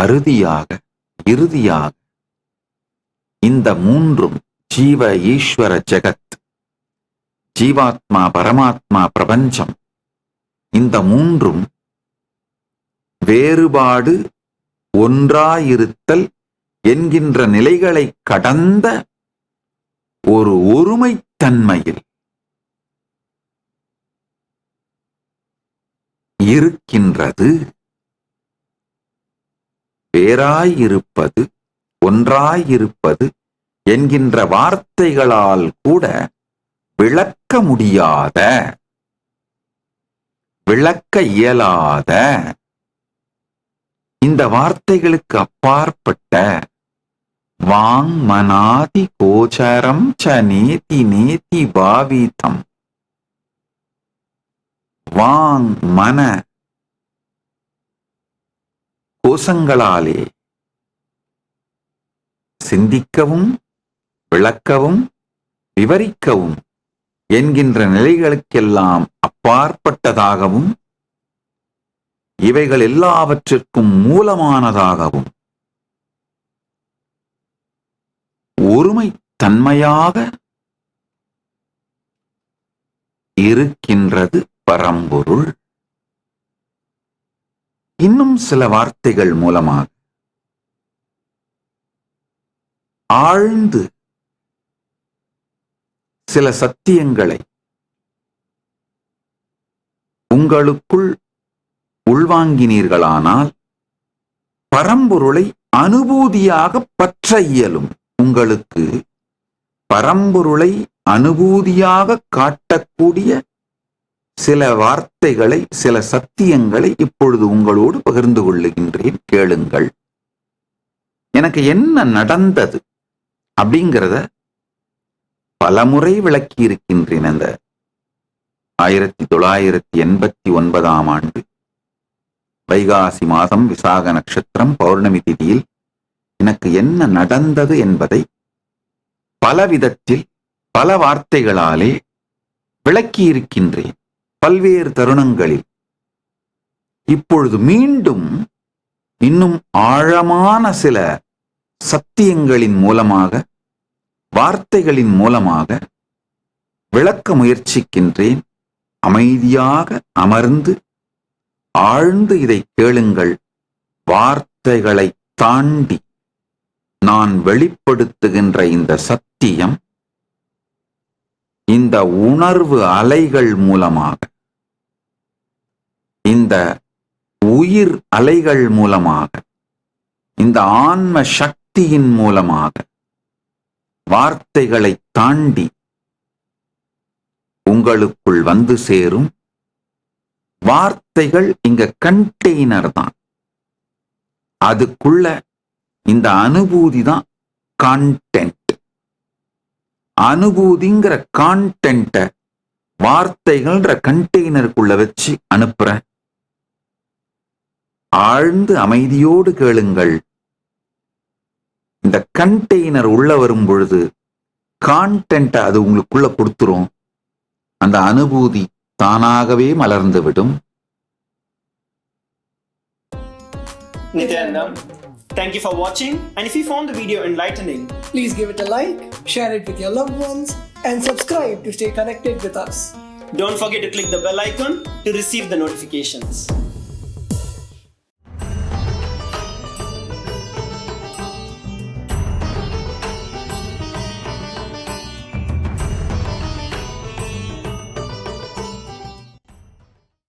அறுதியாக இறுதியாக இந்த மூன்றும் ஜீவ ஈஸ்வர ஜெகத் ஜீவாத்மா பரமாத்மா பிரபஞ்சம் இந்த மூன்றும் வேறுபாடு ஒன்றாயிருத்தல் என்கின்ற நிலைகளை கடந்த ஒரு ஒருமைத்தன்மையில் இருக்கின்றது. வேறாயிருப்பது ஒன்றாயிருப்பது என்கின்ற வார்த்தைகளால் கூட விளக்க முடியாத விளக்க இயலாத இந்த வார்த்தைகளுக்கு அப்பாற்பட்ட வாங் மனாதி கோச்சரம் ச நேதி நேதி பாவிதம். வாங் மன கோஷங்களாலே சிந்திக்கவும் விளக்கவும் விவரிக்கவும் என்கின்ற நிலைகளுக்கெல்லாம் அப்பாற்பட்டதாகவும் இவைகள் எல்லாவற்றிற்கும் மூலமானதாகவும் ஒருமை தன்மையாக இருக்கின்றது பரம்பொருள். இன்னும் சில வார்த்தைகள் மூலமாக ஆழ்ந்து சில சத்தியங்களை உங்களுக்குள் உள்வாங்கினீர்களானால் பரம்பொருளை அனுபூதியாக பற்ற இயலும். உங்களுக்கு பரம்பொருளை அனுபூதியாக காட்டக்கூடிய சில வார்த்தைகளை சில சத்தியங்களை இப்பொழுது உங்களோடு பகிர்ந்து கொள்ளுகின்றேன் கேளுங்கள். எனக்கு என்ன நடந்தது அப்படிங்கிறத பலமுறை விளக்கி இருக்கின்றேன் அந்த ஆயிரத்தி தொள்ளாயிரத்தி எண்பத்தி ஒன்பதாம் ஆண்டு. வைகாசி மாதம் விசாக நட்சத்திரம் பௌர்ணமி திதியில் எனக்கு என்ன நடந்தது என்பதை பல விதத்தில் பல வார்த்தைகளாலே விளக்கி இருக்கின்றேன் பல்வேறு தருணங்களில். இப்பொழுது மீண்டும் இன்னும் ஆழமான சில சத்தியங்களின் மூலமாக வார்த்தைகளின் மூலமாக விளக்க முயற்சிக்கின்றேன். அமைதியாக அமர்ந்து ஆழ்ந்து இதை கேளுங்கள். வார்த்தைகளை தாண்டி நான் வெளிப்படுத்துகின்ற இந்த சத்தியம் இந்த உணர்வு அலைகள் மூலமாக இந்த உயிர் அலைகள் மூலமாக இந்த ஆன்ம சக்தியின் மூலமாக வார்த்தைகளை தாண்டி உங்களுக்குள் வந்து சேரும். வார்த்தைகள் இங்க கண்டெய்னர் தான். அதுக்குள்ள இந்த அனுபூதி தான் கான்டென்ட் அனுபூதிங்கிற கான்டென்ட்டை வார்த்தைகள்ன்ற கண்டெய்னருக்குள்ள வச்சு அனுப்புறேன். ஆழ்ந்து அமைதியோடு கேளுங்கள் இந்த கண்டெய்னர் உள்ள வரும் பொழுது கான்டென்ட் அது உங்களுக்குள்ள கொடுத்துரும் அந்த அனுபூதி தானாகவே மலர்ந்து விடும் Nityananda, thank you for watching. And if you found the video enlightening, Please give it a like, share it with your loved ones, and subscribe to stay connected with us. don't forget to click the bell icon to receive the notifications.